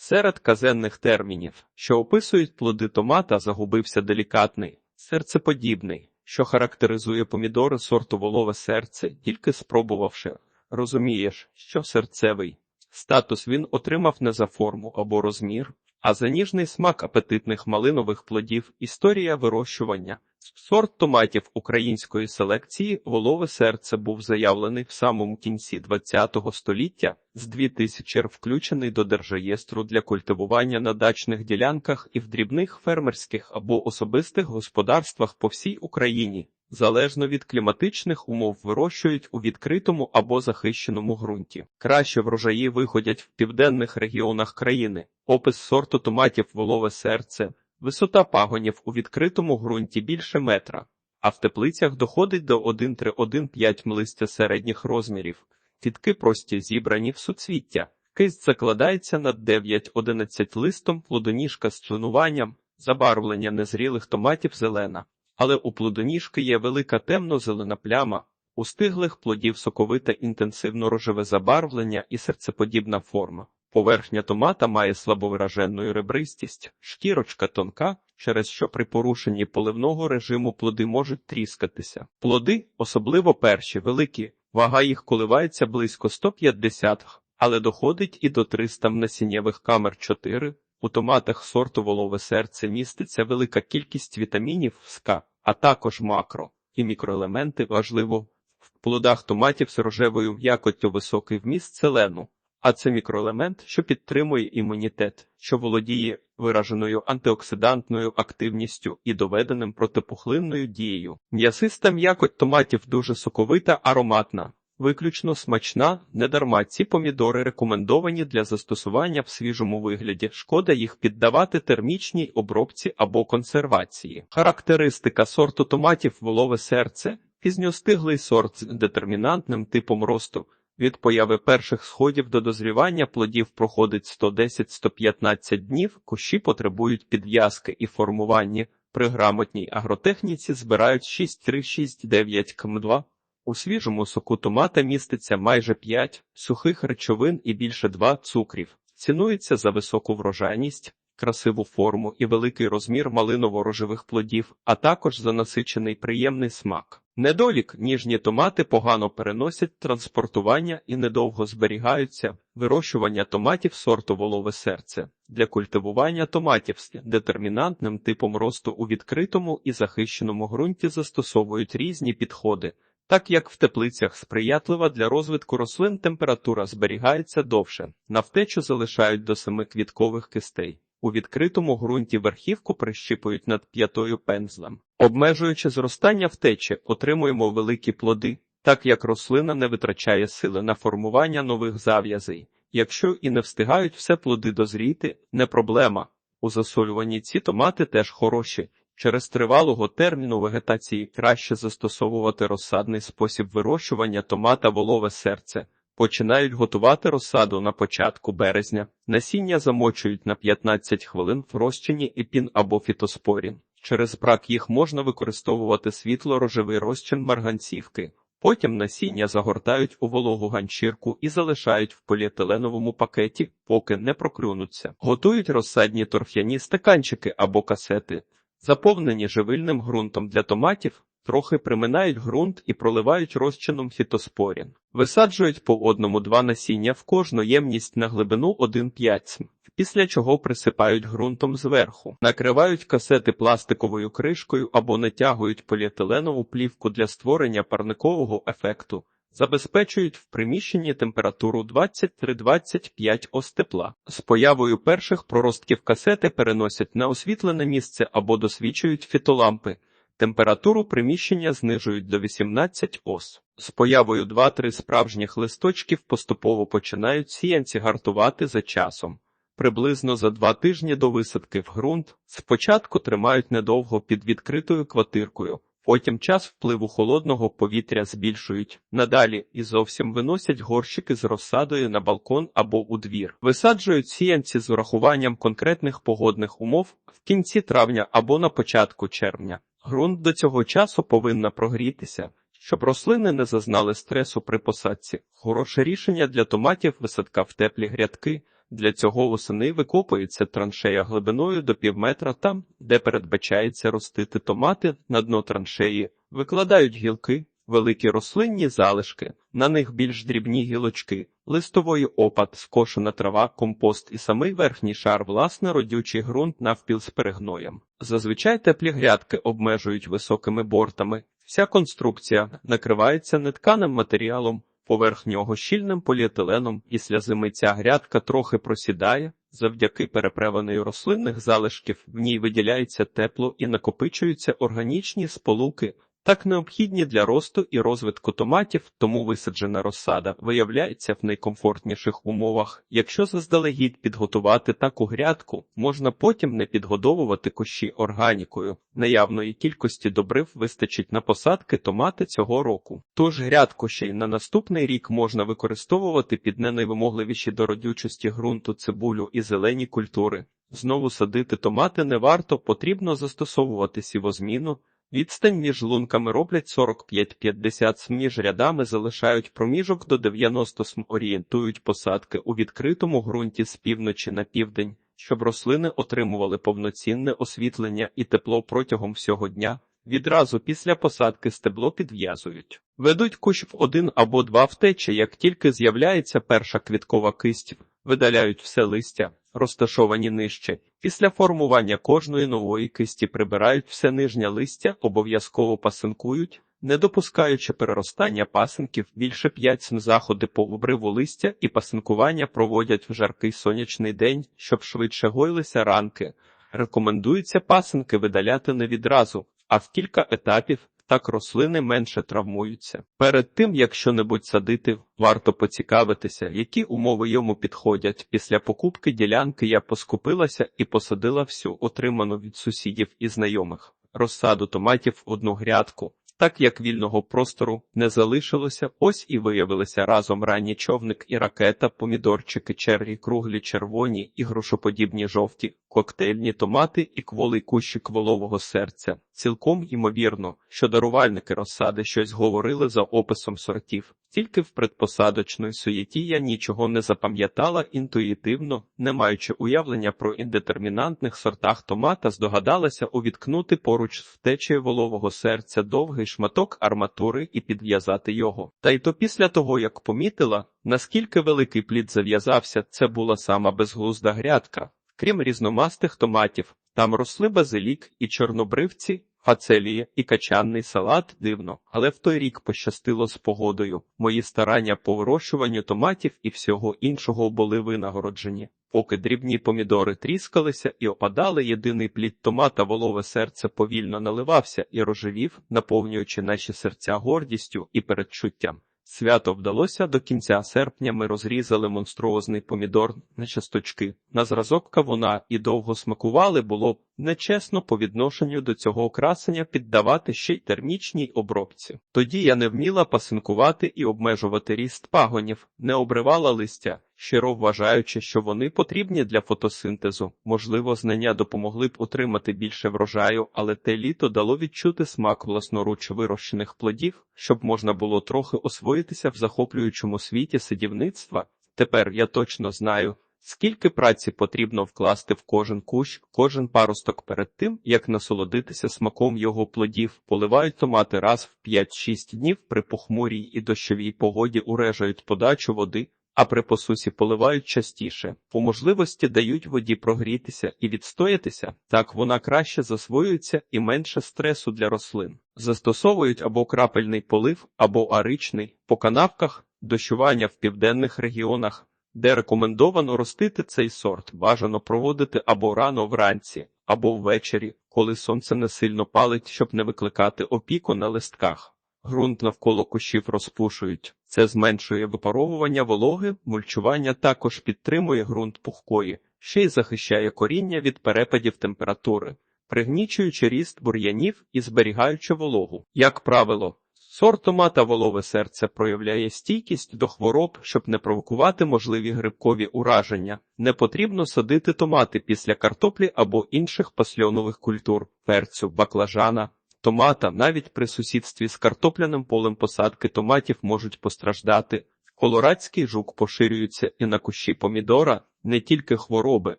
Серед казенних термінів, що описують плоди томата, загубився делікатний, серцеподібний, що характеризує помідори сорту волове серце, тільки спробувавши. Розумієш, що серцевий. Статус він отримав не за форму або розмір, а за ніжний смак апетитних малинових плодів. Історія вирощування. Сорт томатів української селекції волове серце був заявлений в самому кінці ХХ століття, з 2000 включений до держреєстру для культивування на дачних ділянках і в дрібних фермерських або особистих господарствах по всій Україні. Залежно від кліматичних умов вирощують у відкритому або захищеному ґрунті. Краще врожаї виходять в південних регіонах країни. Опис сорту томатів волове серце. Висота пагонів у відкритому ґрунті більше метра, а в теплицях доходить до 1,3-1,5 листя середніх розмірів. Фітки прості зібрані в суцвіття. Кисть закладається над 9-11 листом, плодоніжка з членуванням, забарвлення незрілих томатів зелена. Але у плодоніжки є велика темно-зелена пляма, у стиглих плодів соковите інтенсивно рожеве забарвлення і серцеподібна форма. Поверхня томата має слабовиражену ребристість, шкірочка тонка, через що при порушенні поливного режиму плоди можуть тріскатися. Плоди, особливо перші, великі, вага їх коливається близько 150, але доходить і до 300 насіннєвих камер 4. У томатах сорту волове серце міститься велика кількість вітамінів СК, а також макро і мікроелементи важливо. В плодах томатів з рожевою м'якоттю високий вміст селену. А це мікроелемент, що підтримує імунітет, що володіє вираженою антиоксидантною активністю і доведеним протипухлинною дією. М'ясиста м'якоть томатів дуже соковита, ароматна, виключно смачна, недарма ці помідори рекомендовані для застосування в свіжому вигляді. Шкода їх піддавати термічній обробці або консервації. Характеристика сорту томатів волове серце, пізньостиглий сорт з детермінантним типом росту. Від появи перших сходів до дозрівання плодів проходить 110-115 днів, кущі потребують підв'язки і формування. При грамотній агротехніці збирають 6,3-6,9 км2. У свіжому соку томата міститься майже 5 сухих речовин і більше 2 цукрів. Цінується за високу врожайність, красиву форму і великий розмір малиново-рожевих плодів, а також за насичений приємний смак. Недолік ніжні томати погано переносять транспортування і недовго зберігаються. Вирощування томатів сорту волове серце для культивування томатів з детермінантним типом росту у відкритому і захищеному ґрунті застосовують різні підходи. Так як в теплицях сприятлива для розвитку рослин температура зберігається довше, на втечу залишають до семи квіткових кистей. У відкритому ґрунті верхівку прищіпують над п'ятою пензлем. Обмежуючи зростання втечі, отримуємо великі плоди, так як рослина не витрачає сили на формування нових зав'язей. Якщо і не встигають все плоди дозріти, не проблема. У засолюванні ці томати теж хороші. Через тривалого терміну вегетації краще застосовувати розсадний спосіб вирощування томата волове серце. Починають готувати розсаду на початку березня. Насіння замочують на 15 хвилин в розчині епін або фітоспорін. Через брак їх можна використовувати світло-рожевий розчин марганцівки. Потім насіння загортають у вологу ганчірку і залишають в поліетиленовому пакеті, поки не проклюнуться. Готують розсадні торф'яні стаканчики або касети, заповнені живильним ґрунтом для томатів. Трохи приминають ґрунт і проливають розчином фітоспорін. Висаджують по одному два насіння в кожну ємність на глибину 1,5 см, після чого присипають ґрунтом зверху, накривають касети пластиковою кришкою або натягують поліетиленову плівку для створення парникового ефекту. Забезпечують в приміщенні температуру 23-25 ос тепла. З появою перших проростків касети переносять на освітлене місце або досвідчують фітолампи. Температуру приміщення знижують до 18 ос. З появою 2-3 справжніх листочків поступово починають сіянці гартувати за часом. Приблизно за два тижні до висадки в ґрунт спочатку тримають недовго під відкритою квартиркою, потім час впливу холодного повітря збільшують. Надалі і зовсім виносять горщики з розсадою на балкон або у двір. Висаджують сіянці з урахуванням конкретних погодних умов в кінці травня або на початку червня. Грунт до цього часу повинна прогрітися, щоб рослини не зазнали стресу при посадці. Хороше рішення для томатів висадка в теплі грядки. Для цього восени викопується траншея глибиною до півметра там, де передбачається ростити томати на дно траншеї, викладають гілки, великі рослинні залишки, на них більш дрібні гілочки, листової опад, скошена трава, компост і самий верхній шар, власне, родючий ґрунт навпіл з перегноєм. Зазвичай теплі грядки обмежують високими бортами. Вся конструкція накривається нетканим матеріалом, поверх нього щільним поліетиленом, після зими ця грядка трохи просідає, завдяки перепреваної рослинних залишків в ній виділяється тепло і накопичуються органічні сполуки, так необхідні для росту і розвитку томатів, тому висаджена розсада виявляється в найкомфортніших умовах. Якщо заздалегідь підготувати таку грядку, можна потім не підгодовувати кущі органікою. Наявної кількості добрив вистачить на посадки томати цього року. Тож грядку ще й на наступний рік можна використовувати під не найвимогливіші до родючості ґрунту цибулю і зелені культури. Знову садити томати не варто, потрібно застосовувати сівозміну. Відстань між лунками роблять 45-50 см, між рядами залишають проміжок до 90 см, орієнтують посадки у відкритому ґрунті з півночі на південь, щоб рослини отримували повноцінне освітлення і тепло протягом всього дня. Відразу після посадки стебло підв'язують. Ведуть кущ в один або два втечі, як тільки з'являється перша квіткова кисть, видаляють все листя, розташовані нижче. Після формування кожної нової кисті прибирають все нижнє листя, обов'язково пасинкують, не допускаючи переростання пасинків більше 5 см заходи по обриву листя і пасинкування проводять в жаркий сонячний день, щоб швидше гойлися ранки. Рекомендується пасинки видаляти не відразу, а в кілька етапів. Так рослини менше травмуються. Перед тим, як що-небудь садити, варто поцікавитися, які умови йому підходять. Після покупки ділянки я поскупилася і посадила всю отриману від сусідів і знайомих розсаду томатів одну грядку. Так як вільного простору не залишилося, ось і виявилися разом ранні човник і ракета, помідорчики, черрі, круглі, червоні і грошоподібні жовті, коктейльні томати і кволий кущик волового серця. Цілком ймовірно, що дарувальники розсади щось говорили за описом сортів. Тільки в предпосадочної суєті я нічого не запам'ятала інтуїтивно, не маючи уявлення про індетермінантних сортах томата, здогадалася увіткнути поруч з втечею волового серця довгий шматок арматури і підв'язати його. Та й то після того, як помітила, наскільки великий плід зав'язався, це була сама безглузда грядка. Крім різномастих томатів, там росли базилік і чорнобривці, фацелія і качанний салат дивно, але в той рік пощастило з погодою. Мої старання по вирощуванню томатів і всього іншого були винагороджені. Поки дрібні помідори тріскалися і опадали, єдиний плід томата волове серце повільно наливався і рожевів, наповнюючи наші серця гордістю і передчуттям. Свято вдалося до кінця серпня. Ми розрізали монструозний помідор на часточки. На зразок кавуна і довго смакували було б нечесно по відношенню до цього окрасення піддавати ще й термічній обробці. Тоді я не вміла пасинкувати і обмежувати ріст пагонів, не обривала листя, щиро вважаючи, що вони потрібні для фотосинтезу. Можливо, знання допомогли б отримати більше врожаю, але те літо дало відчути смак власноруч вирощених плодів, щоб можна було трохи освоїтися в захоплюючому світі сидівництва. Тепер я точно знаю. Скільки праці потрібно вкласти в кожен кущ, кожен паросток перед тим, як насолодитися смаком його плодів, поливають томати раз в 5-6 днів при похмурій і дощовій погоді урежають подачу води, а при посусі поливають частіше. По можливості дають воді прогрітися і відстоятися, так вона краще засвоюється і менше стресу для рослин. Застосовують або крапельний полив, або аричний по канавках, дощування в південних регіонах де рекомендовано ростити цей сорт, бажано проводити або рано вранці, або ввечері, коли сонце не сильно палить, щоб не викликати опіку на листках. Грунт навколо кущів розпушують. Це зменшує випаровування вологи, мульчування також підтримує ґрунт пухкої, ще й захищає коріння від перепадів температури, пригнічуючи ріст бур'янів і зберігаючи вологу. Як правило, Сорт томата волове серце проявляє стійкість до хвороб, щоб не провокувати можливі грибкові ураження. Не потрібно садити томати після картоплі або інших пасльонових культур, перцю, баклажана. Томата навіть при сусідстві з картопляним полем посадки томатів можуть постраждати. Колорадський жук поширюється і на кущі помідора, не тільки хвороби,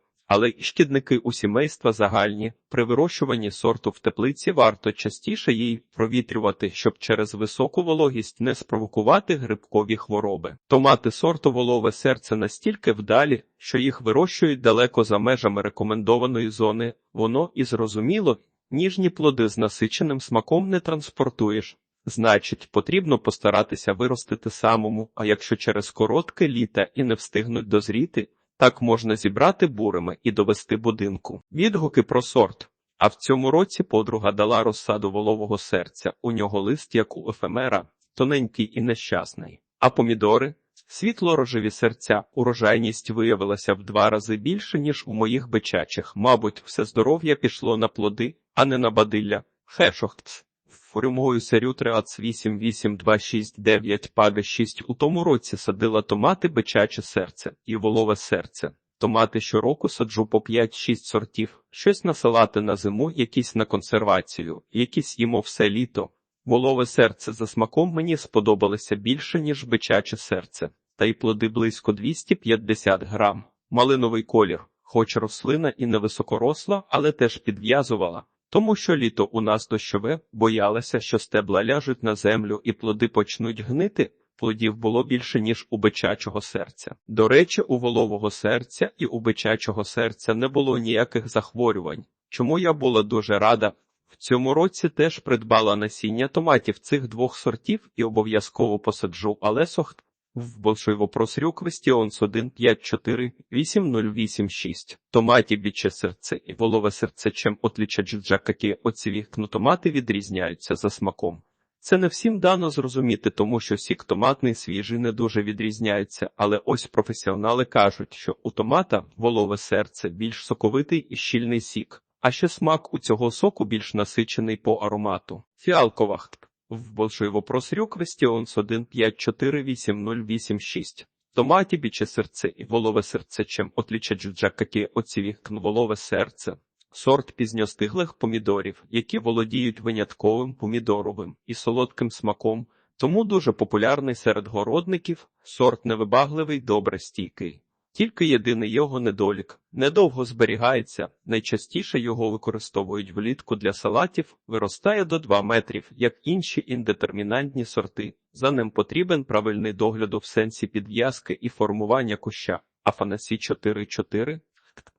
але шкідники у сімейства загальні. При вирощуванні сорту в теплиці варто частіше її провітрювати, щоб через високу вологість не спровокувати грибкові хвороби. Томати сорту волове серце настільки вдалі, що їх вирощують далеко за межами рекомендованої зони. Воно і зрозуміло, ніжні плоди з насиченим смаком не транспортуєш. Значить, потрібно постаратися виростити самому, а якщо через коротке літа і не встигнуть дозріти, так можна зібрати бурими і довести будинку. Відгуки про сорт. А в цьому році подруга дала розсаду волового серця. У нього лист, як у ефемера, тоненький і нещасний. А помідори? Світло-рожеві серця, урожайність виявилася в два рази більше, ніж у моїх бичачих. Мабуть, все здоров'я пішло на плоди, а не на бадилля. Хешохтс. Форумою серю 3826269 паги 6 у тому році садила томати бичаче серце і волове серце. Томати щороку саджу по 5-6 сортів, щось на салати на зиму, якісь на консервацію, якісь їмо все літо. Волове серце за смаком мені сподобалося більше, ніж бичаче серце, та й плоди близько 250 грам. Малиновий колір, хоч рослина і не високоросла, але теж підв'язувала. Тому що літо у нас дощове, боялася, що стебла ляжуть на землю і плоди почнуть гнити. Плодів було більше, ніж у бичачого серця. До речі, у волового серця і у бичачого серця не було ніяких захворювань, чому я була дуже рада. В цьому році теж придбала насіння томатів цих двох сортів і обов'язково посаджу, але сохт в большой вопрос Рюквестіонс 1548086. Томаті біче серце і волове серце чим отлічать джаки оці томати відрізняються за смаком. Це не всім дано зрозуміти, тому що сік томатний свіжий не дуже відрізняється, але ось професіонали кажуть, що у томата волове серце більш соковитий і щільний сік, а ще смак у цього соку більш насичений по аромату. Фіалковахт. В большой вопрос Рюквестіонс 1548086. Томаті біче серце і волове серце чим отлічать джакакі оці волове серце. Сорт пізньостиглих помідорів, які володіють винятковим помідоровим і солодким смаком, тому дуже популярний серед городників, сорт невибагливий, добре стійкий. Тільки єдиний його недолік недовго зберігається, найчастіше його використовують влітку для салатів, виростає до 2 метрів, як інші індетермінантні сорти. За ним потрібен правильний догляд в сенсі підв'язки і формування куща. Афанасі 4.4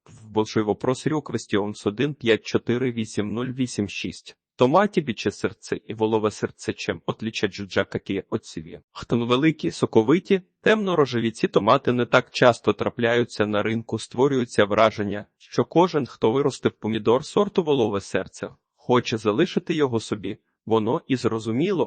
в большой вопрос Рюквестіонс 1548086. Томаті біче серце і волове серце чим отлічать джакакі оціві. Хто великі, соковиті, темно-рожеві ці томати не так часто трапляються на ринку, створюється враження, що кожен, хто виростив помідор сорту волове серце, хоче залишити його собі. Воно і зрозуміло,